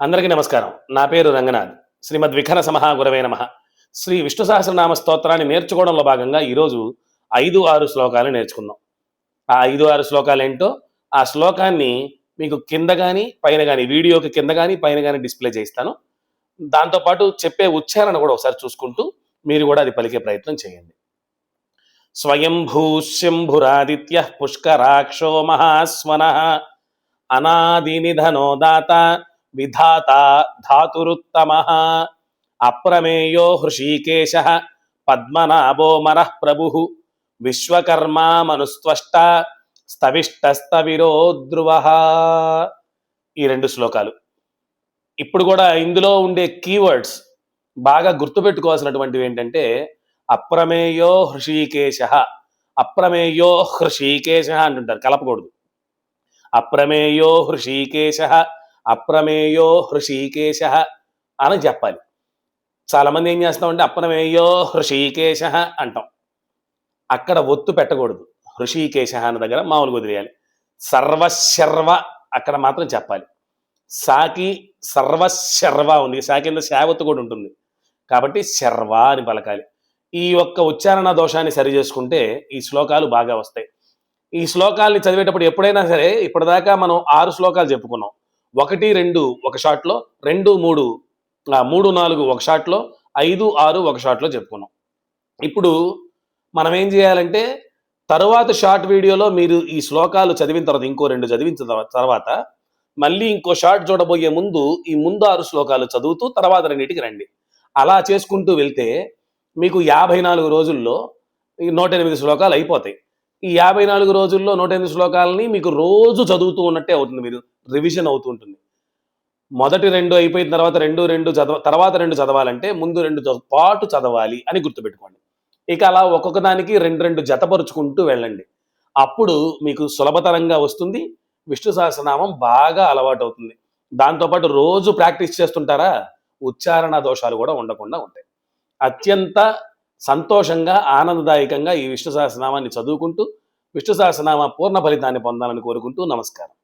అందరికీ నమస్కారం. నా పేరు రంగనాథ్. శ్రీమద్ విఖన సమహా గురవే నమ. శ్రీ విష్ణు సహస్రనామ స్తోత్రాన్ని నేర్చుకోవడంలో భాగంగా ఈరోజు ఐదు ఆరు శ్లోకాలు నేర్చుకుందాం. ఆ ఐదు ఆరు శ్లోకాలు ఏంటో ఆ శ్లోకాన్ని మీకు కింద కానీ పైన కానీ వీడియోకి కింద కానీ పైన కానీ డిస్ప్లే చేస్తాను దాంతోపాటు చెప్పే ఉచ్చారణ కూడా ఒకసారి చూసుకుంటూ మీరు కూడా అది పలికే ప్రయత్నం చేయండి. స్వయంభూ శంభురాదిత్య పుష్కరాక్షో మహాస్వన. అనాదినిధనో దాత విధాత ధాతురుత్తమ అప్రమేయో హృషీకేశ పద్మనాభో మనః ప్రభు విశ్వకర్మా మనుస్త్వష్ట స్తవిష్టస్తవిరోధ్రువ ఈ రెండు శ్లోకాలు. ఇప్పుడు కూడా ఇందులో ఉండే కీవర్డ్స్ బాగా గుర్తుపెట్టుకోవాల్సినటువంటివి ఏంటంటే అప్రమేయో హృషీకేశ అప్రమేయో హృషీకేశ అంటుంటారు కలపకూడదు. అప్రమేయో హృషీకేశ అప్రమేయో హృషీకేశ అని చెప్పాలి. చాలామంది ఏం చేస్తామంటే అప్రమేయో హృషీకేశ అంటాం. అక్కడ ఒత్తు పెట్టకూడదు. హృషీకేశ అన్న దగ్గర మామూలుగా వదిలేయాలి. సర్వశర్వ అక్కడ మాత్రం చెప్పాలి. సాకి సర్వశర్వ ఉంది. సాకి కింద శావత్తు కూడా ఉంటుంది. కాబట్టి శర్వ అని పలకాలి. ఈ యొక్క ఉచ్చారణ దోషాన్ని సరి చేసుకుంటే ఈ శ్లోకాలు బాగా వస్తాయి. ఈ శ్లోకాల్ని చదివేటప్పుడు ఎప్పుడైనా సరే ఇప్పటిదాకా మనం ఆరు శ్లోకాలు చెప్పుకున్నాం. ఒకటి రెండు ఒక షాట్లో రెండు మూడు మూడు నాలుగు ఒక షాట్లో ఐదు ఆరు ఒక షాట్లో చెప్పుకున్నాం. ఇప్పుడు మనం ఏం చేయాలంటే తరువాత షార్ట్ వీడియోలో మీరు ఈ శ్లోకాలు చదివిన తర్వాత ఇంకో రెండు చదివించిన తర్వాత మళ్ళీ ఇంకో షార్ట్ చూడబోయే ముందు ఈ ముందు ఆరు శ్లోకాలు చదువుతూ తర్వాత రెండింటికి రండి. అలా చేసుకుంటూ వెళ్తే మీకు యాభై నాలుగు రోజుల్లో ఈ నూట ఎనిమిది శ్లోకాలు అయిపోతాయి. ఈ యాభై నాలుగు రోజుల్లో నూట ఎనిమిది శ్లోకాలని మీకు రోజు చదువుతూ ఉన్నట్టే అవుతుంది మీరు. రివిజన్ అవుతూ ఉంటుంది మొదటి రెండు అయిపోయిన తర్వాత రెండు రెండు చదవ తర్వాత రెండు చదవాలంటే ముందు రెండు పాటు చదవాలి అని గుర్తుపెట్టుకోండి. ఇక అలా ఒక్కొక్క దానికి రెండు రెండు జతపరుచుకుంటూ వెళ్ళండి. అప్పుడు మీకు సులభతరంగా వస్తుంది. విష్ణు సహస్రనామం బాగా అలవాటు అవుతుంది దాంతోపాటు రోజు ప్రాక్టీస్ చేస్తుంటారా? ఉచ్చారణ దోషాలు కూడా ఉండకుండా ఉంటాయి. అత్యంత సంతోషంగా ఆనందదాయకంగా ఈ విష్ణు సహస్రనామాన్ని చదువుకుంటూ విష్ణు సహస్రనామ పూర్ణ ఫలితాన్ని పొందాలని కోరుకుంటూ నమస్కారం.